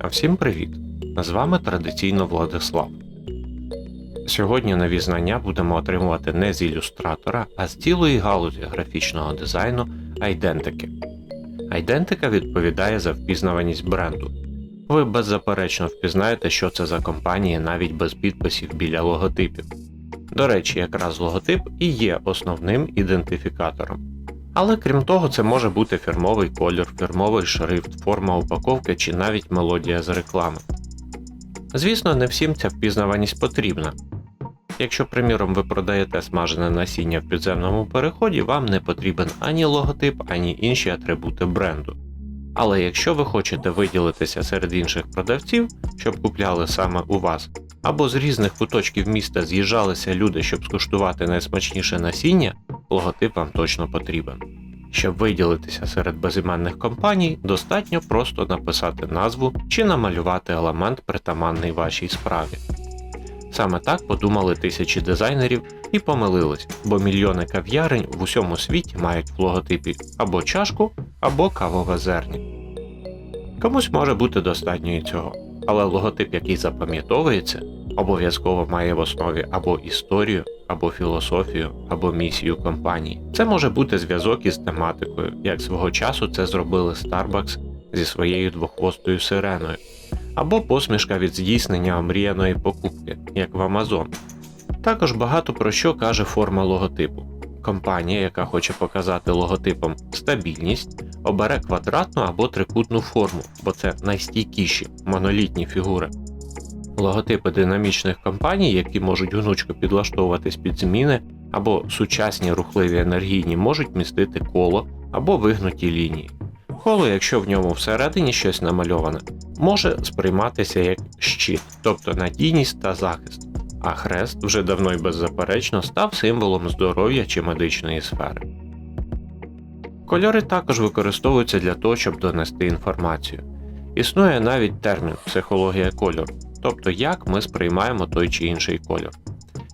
А всім привіт! З вами традиційно Владислав. Сьогодні нові знання будемо отримувати не з ілюстратора, а з цілої галузі графічного дизайну айдентики. Айдентика відповідає за впізнаваність бренду. Ви беззаперечно впізнаєте, що це за компанії навіть без підписів біля логотипів. До речі, якраз логотип і є основним ідентифікатором. Але крім того, це може бути фірмовий колір, фірмовий шрифт, форма упаковки чи навіть мелодія з реклами. Звісно, не всім ця впізнаваність потрібна. Якщо, приміром, ви продаєте смажене насіння в підземному переході, вам не потрібен ані логотип, ані інші атрибути бренду. Але якщо ви хочете виділитися серед інших продавців, щоб купляли саме у вас, або з різних куточків міста з'їжджалися люди, щоб скуштувати найсмачніше насіння, логотип вам точно потрібен. Щоб виділитися серед безіменних компаній, достатньо просто написати назву чи намалювати елемент притаманний вашій справі. Саме так подумали тисячі дизайнерів і помилились, бо мільйони кав'ярень в усьому світі мають в логотипі або чашку, або кавове зерня. Комусь може бути достатньо і цього, але логотип, який запам'ятовується, обов'язково має в основі або історію, або філософію, або місію компанії. Це може бути зв'язок із тематикою, як свого часу це зробили Starbucks зі своєю двохвостою сиреною, або посмішка від здійснення омріяної покупки, як в Amazon. Також багато про що каже форма логотипу. Компанія, яка хоче показати логотипом стабільність, обере квадратну або трикутну форму, бо це найстійкіші монолітні фігури. Логотипи динамічних компаній, які можуть гнучко підлаштовуватись під зміни, або сучасні рухливі енергійні можуть містити коло або вигнуті лінії. Коло, якщо в ньому всередині щось намальоване, може сприйматися як щит, тобто надійність та захист, а хрест вже давно й беззаперечно став символом здоров'я чи медичної сфери. Кольори також використовуються для того, щоб донести інформацію. Існує навіть термін психологія кольору, тобто як ми сприймаємо той чи інший кольор.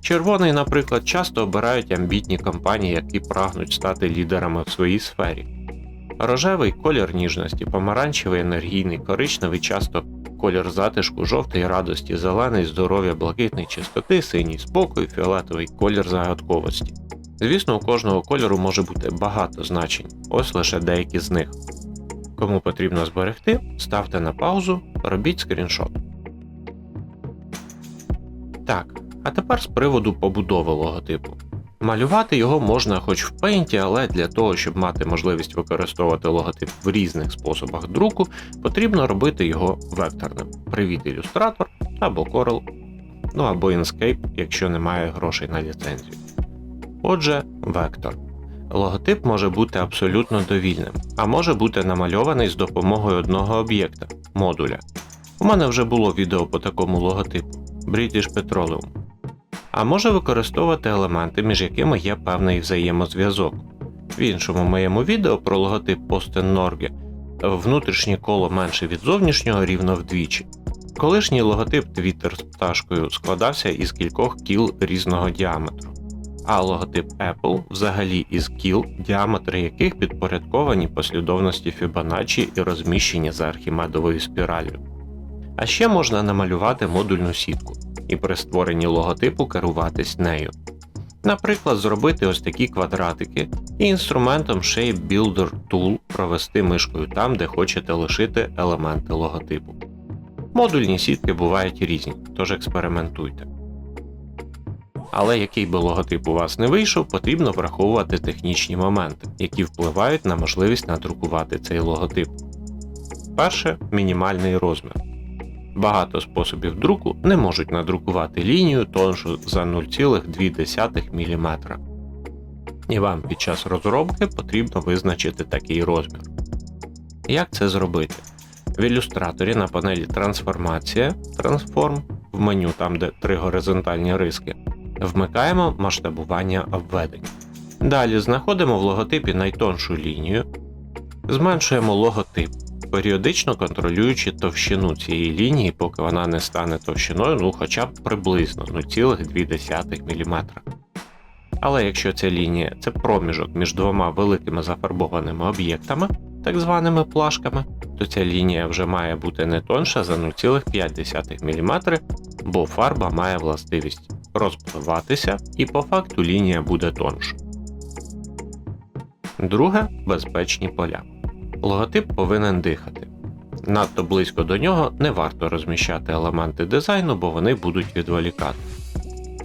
Червоний, наприклад, часто обирають амбітні компанії, які прагнуть стати лідерами в своїй сфері. Рожевий колір ніжності, помаранчевий енергійний, коричневий часто колір затишку, жовтий радості, зелений здоров'я, блакитний чистоти, синій спокою, фіолетовий колір загадковості. Звісно, у кожного кольору може бути багато значень, ось лише деякі з них. Кому потрібно зберегти, ставте на паузу, робіть скріншот. Так, а тепер з приводу побудови логотипу. Малювати його можна хоч в Paint, але для того, щоб мати можливість використовувати логотип в різних способах друку, потрібно робити його векторним. Привіт ілюстратор або Corel, ну або Inkscape, якщо немає грошей на ліцензію. Отже, вектор. Логотип може бути абсолютно довільним, а може бути намальований з допомогою одного об'єкта модуля. У мене вже було відео по такому логотипу British Petroleum. А може використовувати елементи, між якими є певний взаємозв'язок. В іншому моєму відео про логотип Posten Norge внутрішнє коло менше від зовнішнього рівно вдвічі. Колишній логотип Twitter з пташкою складався із кількох кіл різного діаметру а логотип Apple взагалі із кіл, діаметри яких підпорядковані послідовності Fibonacci і розміщені за архімедовою спіраллю. А ще можна намалювати модульну сітку і при створенні логотипу керуватись нею. Наприклад, зробити ось такі квадратики і інструментом Shape Builder Tool провести мишкою там, де хочете лишити елементи логотипу. Модульні сітки бувають різні, тож експериментуйте. Але який би логотип у вас не вийшов, потрібно враховувати технічні моменти, які впливають на можливість надрукувати цей логотип. Перше мінімальний розмір. Багато способів друку не можуть надрукувати лінію тоншу за 0,2 мм. І вам під час розробки потрібно визначити такий розмір. Як це зробити? В ілюстраторі на панелі Трансформація Transform в меню там, де три горизонтальні риски, Вмикаємо масштабування обведень. Далі знаходимо в логотипі найтоншу лінію, зменшуємо логотип, періодично контролюючи товщину цієї лінії, поки вона не стане товщиною, ну хоча б приблизно 0,2 мм. Але якщо ця лінія це проміжок між двома великими зафарбованими об'єктами, так званими плашками, то ця лінія вже має бути не тонша за 0,5 мм, бо фарба має властивість розпливатися і по факту лінія буде тонша. Друге безпечні поля. Логотип повинен дихати. Надто близько до нього не варто розміщати елементи дизайну, бо вони будуть відволікати.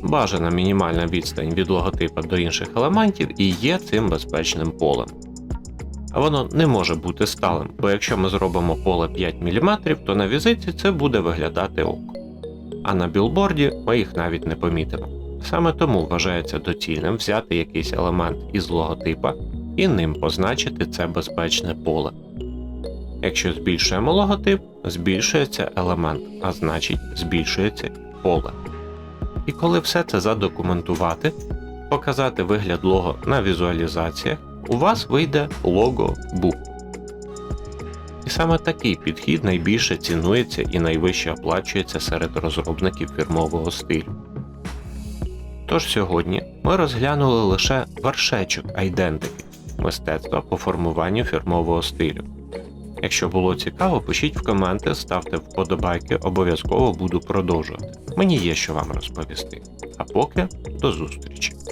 Бажана мінімальна відстань від логотипа до інших елементів і є цим безпечним полем. А воно не може бути сталим, бо якщо ми зробимо поле 5 мм, то на візиті це буде виглядати ок. А на білборді ми їх навіть не помітимо. Саме тому вважається доцільним взяти якийсь елемент із логотипа і ним позначити це безпечне поле. Якщо збільшуємо логотип, збільшується елемент, а значить збільшується поле. І коли все це задокументувати, показати вигляд лого на візуалізаціях, у вас вийде лого BU. І саме такий підхід найбільше цінується і найвище оплачується серед розробників фірмового стилю. Тож сьогодні ми розглянули лише вершечок айдентики мистецтва по формуванню фірмового стилю. Якщо було цікаво, пишіть в коменти, ставте вподобайки, обов'язково буду продовжувати. Мені є що вам розповісти. А поки до зустрічі!